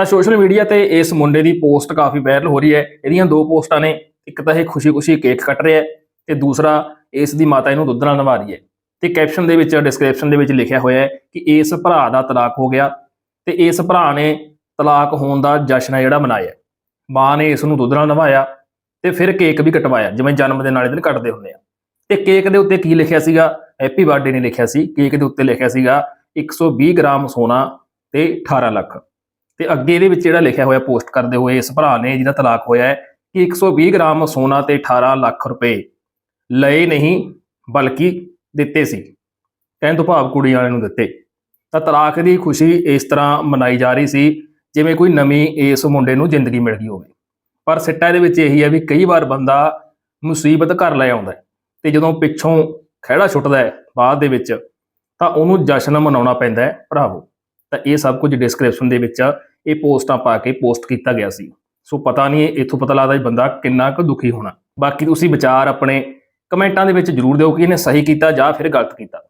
ਤਾਂ social media ਤੇ ਇਸ ਮੁੰਡੇ ਦੀ ਪੋਸਟ ਕਾਫੀ ਵਾਇਰਲ ਹੋ ਰਹੀ ਹੈ। ਇਹਦੀਆਂ ਦੋ ਪੋਸਟਾਂ ਨੇ, ਇੱਕ ਤਾਂ ਇਹ ਖੁਸ਼ੀ-ਖੁਸ਼ੀ ਕੇਕ ਕੱਟ ਰਿਹਾ ਹੈ ਤੇ ਦੂਸਰਾ ਇਸ ਦੀ ਮਾਤਾ ਇਹਨੂੰ ਦੁੱਧ ਨਾਲ ਨਵਾ ਰਹੀ ਹੈ। ਤੇ ਕੈਪਸ਼ਨ ਦੇ ਵਿੱਚ ਡਿਸਕ੍ਰਿਪਸ਼ਨ ਦੇ ਵਿੱਚ ਲਿਖਿਆ ਹੋਇਆ ਹੈ ਕਿ ਇਸ ਭਰਾ ਦਾ ਤਲਾਕ ਹੋ ਗਿਆ ਤੇ ਇਸ ਭਰਾ ਨੇ ਤਲਾਕ ਹੋਣ ਦਾ ਜਸ਼ਨ ਹੈ ਜਿਹੜਾ ਮਨਾਇਆ ਮਾਂ ਨੇ ਇਸ ਨੂੰ ਦੁੱਧ ਨਾਲ ਨਵਾਇਆ ਤੇ ਫਿਰ ਕੇਕ ਵੀ ਕਟਵਾਇਆ, ਜਿਵੇਂ ਜਨਮ ਦਿਨ ਵਾਲੇ ਦਿਨ ਕੱਟਦੇ ਹੁੰਦੇ ਆ। ਤੇ ਕੇਕ ਦੇ ਉੱਤੇ ਕੀ ਲਿਖਿਆ ਸੀਗਾ? ਹੈਪੀ ਬਰਥਡੇ ਨੇ ਲਿਖਿਆ ਸੀ। ਕੇਕ ਦੇ ਉੱਤੇ ਲਿਖਿਆ ਸੀਗਾ 120 ਗ੍ਰਾਮ ਸੋਨਾ ਤੇ 18 ਲੱਖ। ਤੇ ਅੱਗੇ ਇਹਦੇ ਵਿੱਚ ਜਿਹੜਾ ਲਿਖਿਆ ਹੋਇਆ ਪੋਸਟ ਕਰਦੇ ਹੋਏ ਇਸ ਭਰਾ ਨੇ ਜਿਹਦਾ ਤਲਾਕ ਹੋਇਆ ਹੈ ਕਿ 120 ਗ੍ਰਾਮ ਸੋਨਾ ਤੇ 18 ਲੱਖ ਰੁਪਏ ਲਏ ਨਹੀਂ, ਬਲਕਿ ਦਿੱਤੇ ਸੀ। ਕਹਿਣ ਤੋਂ ਭਾਵ ਕੁੜੀ ਵਾਲੇ ਨੂੰ ਦਿੱਤੇ। ਤਾਂ ਤਲਾਕ ਦੀ ਖੁਸ਼ੀ ਇਸ ਤਰ੍ਹਾਂ ਮਨਾਈ ਜਾ ਰਹੀ ਸੀ, ਜਿਵੇਂ ਕੋਈ ਨਵੀਂ ਇਸ ਮੁੰਡੇ ਨੂੰ ਜ਼ਿੰਦਗੀ ਮਿਲ ਗਈ ਹੋਵੇ। ਪਰ ਸਿੱਟਾ ਇਹਦੇ ਵਿੱਚ ਇਹੀ ਹੈ ਵੀ ਕਈ ਵਾਰ ਬੰਦਾ ਮੁਸੀਬਤ ਘਰ ਲੈ ਆਉਂਦਾ ਹੈ ਤੇ ਜਦੋਂ ਪਿੱਛੋਂ ਖਹਿੜਾ ਛੁੱਟਦਾ ਹੈ ਬਾਅਦ ਦੇ ਵਿੱਚ, ਤਾਂ ਉਹਨੂੰ ਜਸ਼ਨ ਮਨਾਉਣਾ ਪੈਂਦਾ ਹੈ, ਭਰਾਵੋ। ਤਾਂ ਇਹ ਸਭ ਕੁਝ ਡਿਸਕ੍ਰਿਪਸ਼ਨ ਦੇ ਵਿੱਚ ਇਹ ਪੋਸਟਾਂ ਪਾ ਕੇ ਪੋਸਟ ਕੀਤਾ ਗਿਆ ਸੀ। ਸੋ ਪਤਾ ਨਹੀਂ ਇੱਥੋਂ ਪਤਾ ਲੱਗਦਾ ਇਹ ਬੰਦਾ ਕਿੰਨਾ ਕੁ ਦੁਖੀ ਹੋਣਾ। ਬਾਕੀ ਤੁਸੀਂ ਵਿਚਾਰ ਆਪਣੇ ਕਮੈਂਟਾਂ ਦੇ ਵਿੱਚ ਜਰੂਰ ਦਿਓ ਕਿ ਇਹਨੇ ਸਹੀ ਕੀਤਾ ਜਾਂ ਫਿਰ ਗਲਤ ਕੀਤਾ।